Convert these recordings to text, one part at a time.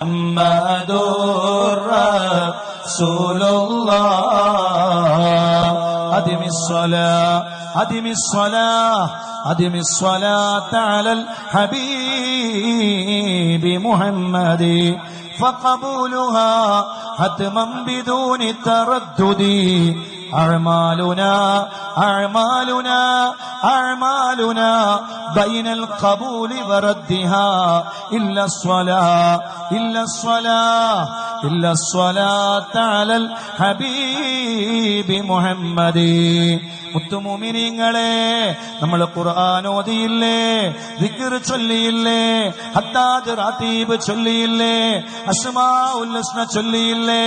محمد رسول الله. أدم الصلاة أدم الصلاة أدم الصلاة على الحبيب محمد. فقبولها حتما بدون تردد أعمالنا أعمالنا أعمالنا بين القبول وردها. إلا الصلاة إلا الصلاة إلا الصلاة على الحبيب محمد. മുത്തുമോമിനിങ്ങളെ നമ്മൾ ഖുർആൻ ഓതിയില്ലേ ദിക്ർ ചൊല്ലിയില്ലേ ഹത്താജ് റാത്തീബ് ചൊല്ലിയില്ലേ അസ്മാ ഉല്ലസ്ന ചൊല്ലിയില്ലേ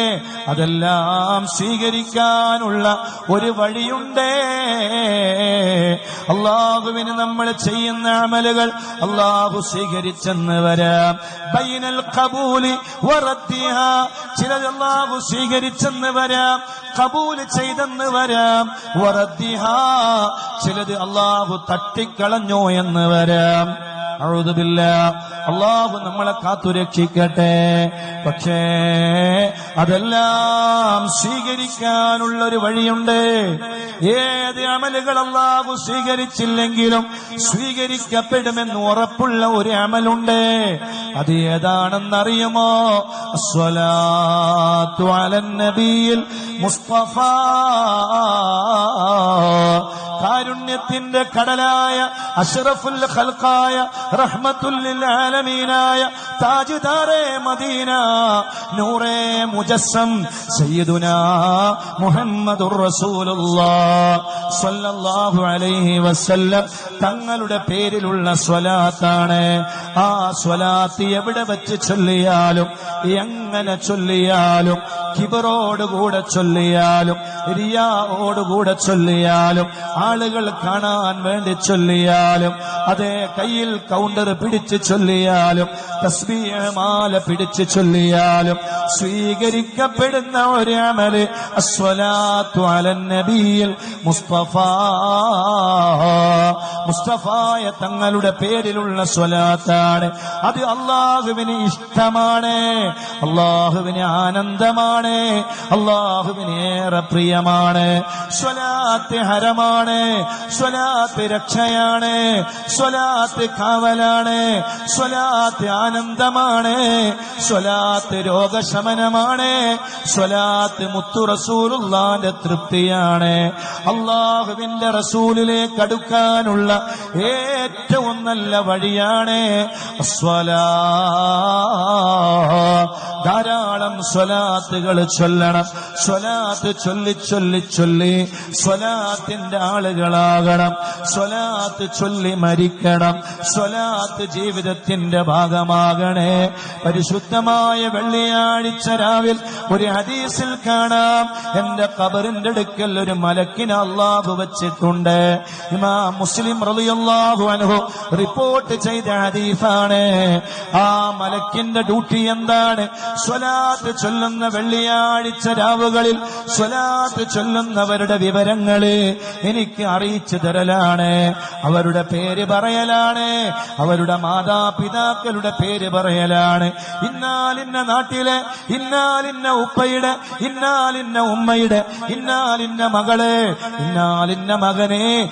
അതെല്ലാം സ്വീകരിക്കാനുള്ള ഒരു വഴിയുണ്ടേ. അള്ളാഹുവിന് നമ്മൾ ചെയ്യുന്ന അമലുകൾ അള്ളാഹു സ്വീകരിച്ചെന്ന് വരാം. ബൈനൽ കബൂലി വറത്തിയ ചിലത് സ്വീകരിച്ചെന്ന് വരാം. കബൂൽ ചെയ്തെന്ന് വരാം. വറദ്ദിഹ ചിലത് അള്ളാഹു തട്ടിക്കളഞ്ഞു എന്ന് വരാം. അഴുതുമില്ല അള്ളാഹു നമ്മളെ കാത്തുരക്ഷിക്കട്ടെ പക്ഷേ അതെല്ലാം സ്വീകരിക്കാനുള്ള ഒരു വഴിയുണ്ട്. ഏത് അമലുകൾ അള്ളാഹു സ്വീകരിച്ചില്ലെങ്കിലും സ്വീകരിക്കപ്പെടുമെന്ന് ഉറപ്പുള്ള ഒരു അമലുണ്ട്. അത് ഏതാണെന്നറിയുമോ? നബിയിൽ മുസ്തഫ. കാരുണ്യത്തിന്റെ കടലായ അഷറഫുൽ ഖൽഖായ റഹ്മത്തുല്ലിൽ ആലമീനായ താജ്ദാരെ മദീന നൂറേ മുജസ്സം സയ്യിദുനാ മുഹമ്മദുർ റസൂലുള്ളാ സ്വല്ലല്ലാഹു അലൈഹി വസല്ലം തങ്ങളുടെ പേരിലുള്ള സ്വലാത്താണ്. ആ സ്വലാത്ത് എവിടെ വെച്ച് ചൊല്ലിയാലും എങ്ങനെ ചൊല്ലിയാലും കിബറോടുകൂടെ ചൊല്ലിയാലും റിയാവോടുകൂടെ ചൊല്ലിയാലും ആളുകൾ കാണാൻ വേണ്ടി ചൊല്ലിയാലും അതേ കയ്യിൽ കൗണ്ടർ പിടിച്ച് ചൊല്ലിയാലും തസ്ബീമാല പിടിച്ച് ചൊല്ലിയാലും സ്വീകരിക്കപ്പെടുന്ന ഒരു അമൽ നബിയിൽ മുസ്തഫ മുസ്തഫായ തങ്ങളുടെ പേരിലുള്ള സ്വലാത്താണ്. അത് അള്ളാഹുവിന് ഇഷ്ടമാണ്. അള്ളാഹുവിന് ആനന്ദമാണ്. അള്ളാഹുവിന് ഏറെ പ്രിയമാണ്. സ്വലാത്ത് ഹരമാണ്. സ്വലാത്ത് രക്ഷയാണ്. സ്വലാത്ത് കാവലാണ്. സ്വലാത്ത് ആനന്ദമാണ്. സ്വലാത്ത് രോഗശമനമാണ്. സ്വലാത്ത് മുത്തു റസൂലുള്ളാന്റെ തൃപ്തിയാണ്. അള്ളാഹുവിന്റെ റസൂലിലേക്ക് അടുക്കാനുള്ള ഏറ്റവും നല്ല വഴിയാണ് സ്വലാ ധാരാളം സ്വലാത്തുകൾ ചൊല്ലണം. സ്വലാത്ത് ചൊല്ലി ചൊല്ലി ചൊല്ലി സ്വലാത്തിന്റെ ആളുകളാകണം. സ്വലാത്ത് ചൊല്ലി മരിക്കണം. സ്വലാത്ത് ജീവിതത്തിന്റെ ഭാഗമാകണേ. പരിശുദ്ധമായ വെള്ളിയാഴ്ച രാവിൽ ഒരു ഹദീസിൽ കാണാം. എന്റെ കബറിന്റെ അടുക്കൽ ഒരു മലക്കിന് അള്ളാഹു വെച്ചിട്ടുണ്ട്. ഇമാ മുസ്ലിം റളിയല്ലാഹു അൻഹു റിപ്പോർട്ട് ചെയ്ത ഹദീഫാണ് ആ മലക്കിന്റെ ഡ്യൂട്ടി എന്താണ്? സ്വലാത്ത് ചൊല്ലുന്ന വെള്ളിയാഴ്ച രാവുകളിൽ സ്വലാത്ത് ചൊല്ലുന്നവരുടെ വിവരങ്ങൾ എനിക്ക് അറിയിച്ചു തരലാണ്. അവരുടെ പേര് പറയലാണ്. അവരുടെ മാതാപിതാക്കളുടെ പേര് പറയലാണ്. ഇന്നാലിന്ന നാട്ടിലെ ഇന്നാലിന്ന ഉപ്പയുടെ ഇന്നാലിന്ന ഉമ്മയുടെ ഇന്നാലിന്ന മകളെ ഇന്നാലിന്ന മകനെ.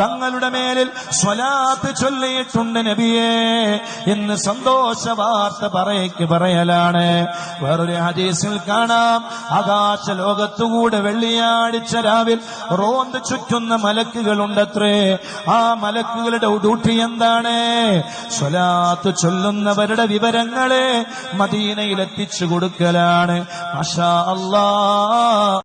തങ്ങളുടെ മേലിൽ സ്വലാത്ത് ചൊല്ലിയിട്ടുണ്ട് നബിയേ എന്ന് സന്തോഷ വാർത്ത പറയക്ക് പറയലാണ്. വേറൊരു ഹദീസിൽ കാണാം. ആകാശ ലോകത്തുകൂടെ വെള്ളിയാഴ്ച രാവിൽ റോന്ത് ചുറ്റുന്ന മലക്കുകളുണ്ടത്രേ. ആ മലക്കുകളുടെ ഡ്യൂട്ടി എന്താണ്? സ്വലാത്ത് ചൊല്ലുന്നവരുടെ വിവരങ്ങളെ മദീനയിൽ എത്തിച്ചു കൊടുക്കലാണ്. മാഷാ അല്ലാ.